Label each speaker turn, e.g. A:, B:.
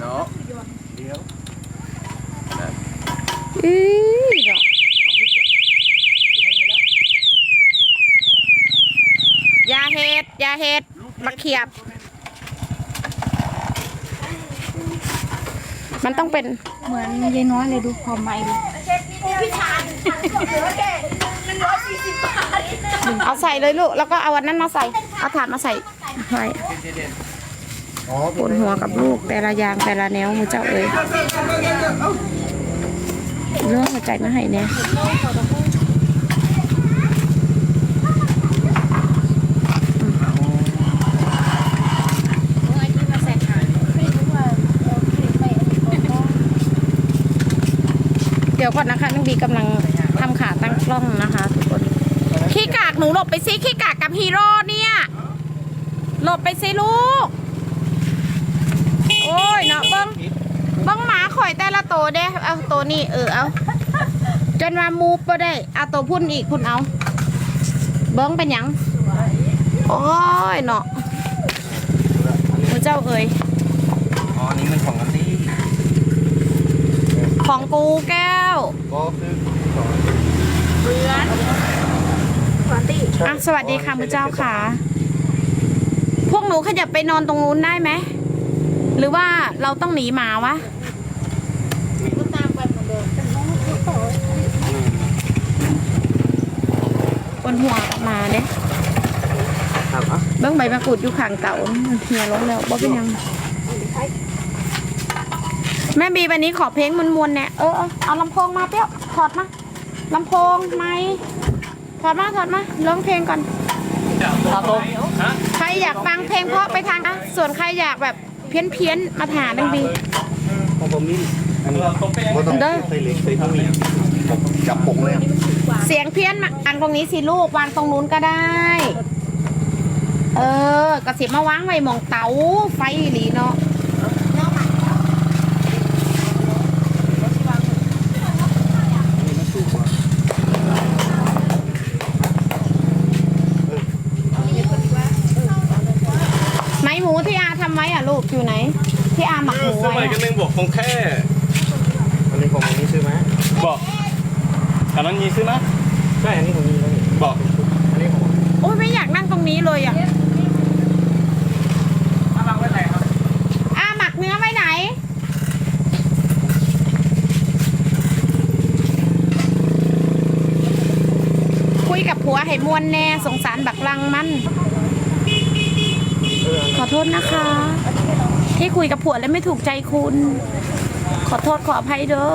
A: เนาะเดี๋ยวนั่น
B: อือเนาะอยาเฮ็ดอยาเฮ็ดมาเขียบ มันต้องเป็น
C: เหมือนยายน้อยเลยดูความใหม่เลย
B: เอาใส่เลยลูก แล้วก็เอาวันนั้นมาใส่ เอาถาดมาใส่ไว้
A: อ๋อ
B: ปวดหัวกับลูกแต่ละอย่างแต่ละแนวมือเจ้าเอ้ยเรื่องหัวใจมาให้เนี่ยเดี๋ยวก่อนนะคะน้องบีกำลังทำขาตั้งกล้องนะคะทุกคน ขี้กากหนูหลบไปซิขี้กากกับฮีโร่เนี่ย หลบไปซิลูก โอ้ยเนาะเบิ้งเบิ้งหมาข่อยแต่ละตัว เด้ เอาตัวนี้เออเอา จนว่ามูฟก็ได้ เอาตัวพุ่นอีกพุ่นเอา เบิ้งเป็นหยัง โอ้ยเนาะพระเจ้าเอ่ย
A: อ๋ออันนี้มันของกันตี้
B: ของกูแก้ว
A: ก็คือ
B: อะสวัสดีค่ะพระเจ้าค่ะ พวกหนูขยับไปนอนตรงนู้นได้ไหม หรือว่าเราต้องหนีหมาวะ บ นหัวออกมาเนี่ย
A: ครับอะ
B: เบิ้งใบมะกรูดอยู่ข้างเต่าเฮียลงแล้วบอกเป็นหยัง แม่บีวันนี้ขอเพลงมวนๆเนี่ยเออเอาเอาลำโพงมาเปรี้ยวถอดมาลำโพงไหมถอดมาถอดมาร้องเพลงก่อน
A: ครับผมฮะ
B: ใครอยากฟังเพลงเพราะไปทางนะส่วนใครอยากแบบเพี้ยนเพี้ยนๆมาหาดังบี
A: ของผมนี่อันนี้บ่ต้อง
B: เด้อ
A: ใส่เล็กใส่ต้อ งมีจับปงเลยอะ
B: เสียงเพี้ยนมาวางตรงนี้สิลูกวางตรงนู้นก็ได้ เออกระสิบมาวางไว้หมองเตาไฟอีหลีเนาะไหมหมูที่อาทำไว้อะลูกอยู่ไหน ที่อาหมักหมู
D: ส
B: ไว้
D: มัยกัน
B: อะ
D: หนึ่งบอกของแค่
A: อันนี้ของผมนี่ซื้อไหม
D: บอก อันนั้นยีซื้อนะ
A: ใช่อันนี้ผมมีแล้วนี่
D: บอก
A: อันนี้ของผม
B: โอ้ยไม่อยากนั่งตรงนี้เลยอะ
D: ถ้าเราไว้ไหนครับ
B: อาหมักเนื้อไว้ไหน คุยกับผัวให้มวนแน่สงสารบักลังมัน
A: เออ
B: ขอโทษนะคะ ที่คุยกับผัวแล้วไม่ถูกใจคุณ ขอโทษขออภัยเด้อ